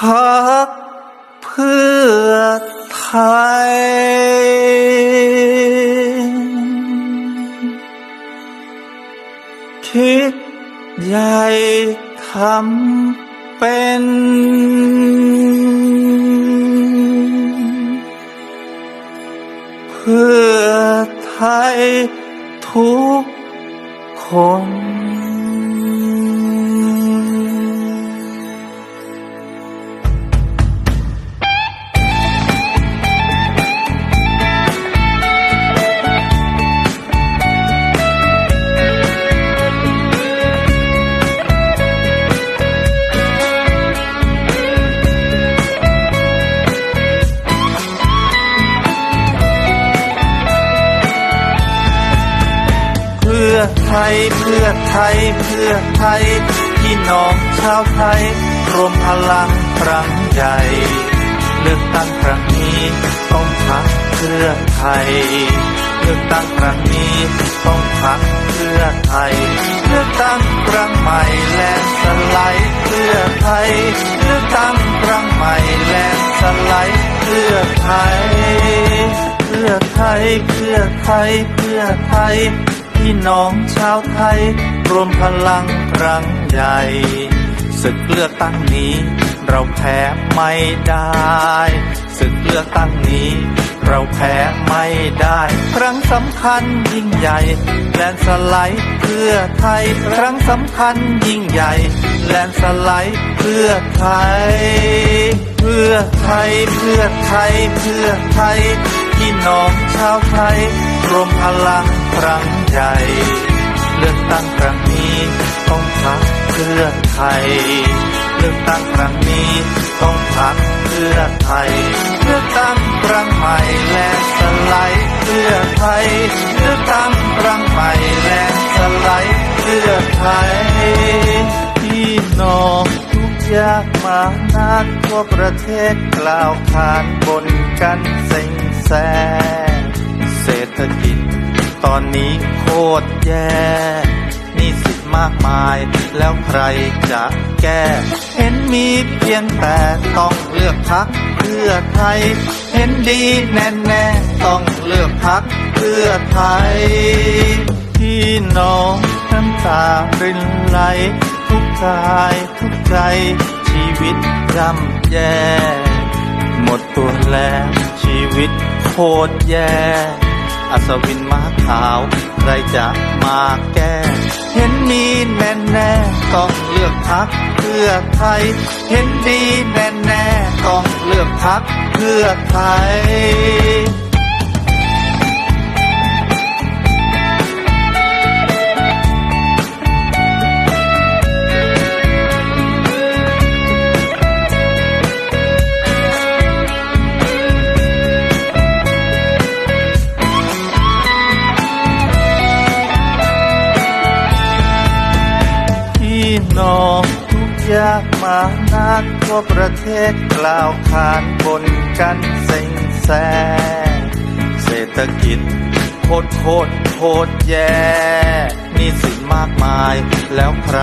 พักเพื่อไทย คิดใหญ่ทำเป็น เพื่อไทยทุกคน อไทย เพื่อไทย เพื่อไทย พี่น้องชาวไทย รวมพลังครั้งใหญ่ เลือกตั้งครั้งนี้ต้องพักเพื่อไทย เลือกตั้งครั้งนี้ต้องพักเพื่อไทย เลือกตั้งครั้งใหม่แลนสไลด์เพื่อไทย เลือกตั้งครั้งใหม่แลนสไลด์เพื่อไทย เพื่อไทย เพื่อไทย เพื่อไทย พี่น้องชาวไทย รวมพลังครั้งใหญ่ศึกเลือกตั้งนี้ เราแพ้ไม่ได้ศึกเลือกตั้งนี้ เราแพ้ไม่ได้ ครั้งสำคัญยิ่งใหญ่ แลนสไลด์เพื่อไทย ครั้งสำคัญยิ่งใหญ่ แลนสไลด์เพื่อไทย เพื่อไทย เพื่อไทย เพื่อไทยพี่น้องชาวไทย รวมพลังครั้งใหญ่เลือกตั้งครั้งนี้ต้องพักเพื่อไทย เลือกตั้งครั้งนี้ต้องพักเพื่อไทย เลือกตั้งครั้งใหม่แลนสไลด์เพื่อไทย เลือกตั้งครั้งใหม่แลนสไลด์เพื่อไทยพี่น้องทุกยากมานาทั่วประเทศกล่าวขานบนกันเซ็งแซ ษฐกิจ ตอนนี้โคตรแย่นี่สิทธิ์มากมาย แล้วใครจะแก้ เห็นมีเพียงแต่ต้องเลือกพักเพื่อไทย เห็นดีแน่แน่ๆต้องเลือกพักเพื่อไทยพี่น้องน้ำตารินไหลทุกกายทุกใจ ชีวิตย่ำแย่ หมดตัวแล้วชีวิตโคตรแย่ อัศวินมาขาว ใครจะมาแก้ เห็นมีแน่แน่ต้องเลือกพักเพื่อไทย เห็นดีแน่แน่ต้องเลือกพักเพื่อไทยากมานาทั่วประเทศกล่าวขานบนกันเซ็งแซเศรษฐกิจโคตรโคตรโคตรแย่มีสิ่งมากมายแล้วใคร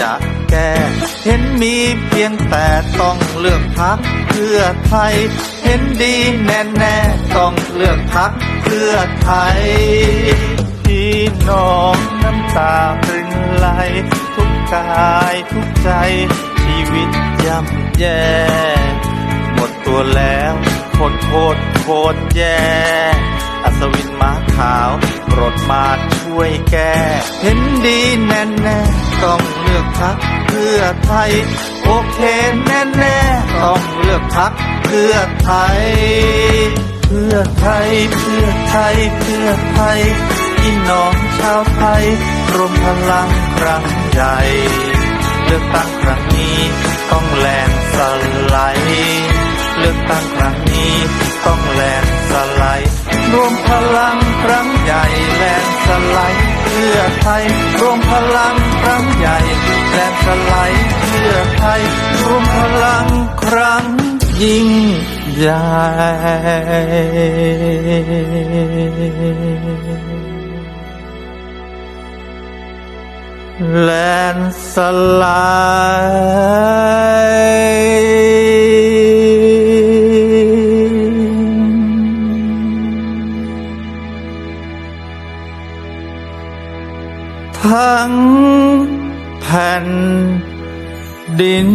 จะแก้ เห็นมีเพียงแต่ต้องเลือกพักเพื่อไทย เห็นดีแน่แน่ต้องเลือกพักเพื่อไทย พี่น้องน้ำตารินไหลทุกกายทุกใจ วิตย่ำแย่หมดตัวแล้วโคตรโคตรโคตรแย่อัศวินม้าขาวโปรดมาช่วยแก้เห็นดีแน่แน่ต้องเลือกพักเพื่อไทย โอเคแน่แน่ต้องเลือกพักเพื่อไทย เพื่อไทย เพื่อไทย เพื่อไทยพี่น้องชาวไทยรวมพลังครั้งใหญ่ ลือกตั้งครั้งนี้ ต้องแลนสไลด์เลือกตั้งครั้งนี้ ต้องแลนสไลด์รวมพลังครั้งใหญ่แลนสไลด์เพื่อไทยรวมพลังครั้งใหญ่แลนสไลด์เพื่อไทยรวมพลังครั้งยิ่งใหญ่ แลนสลายทั้งแผ่นดิน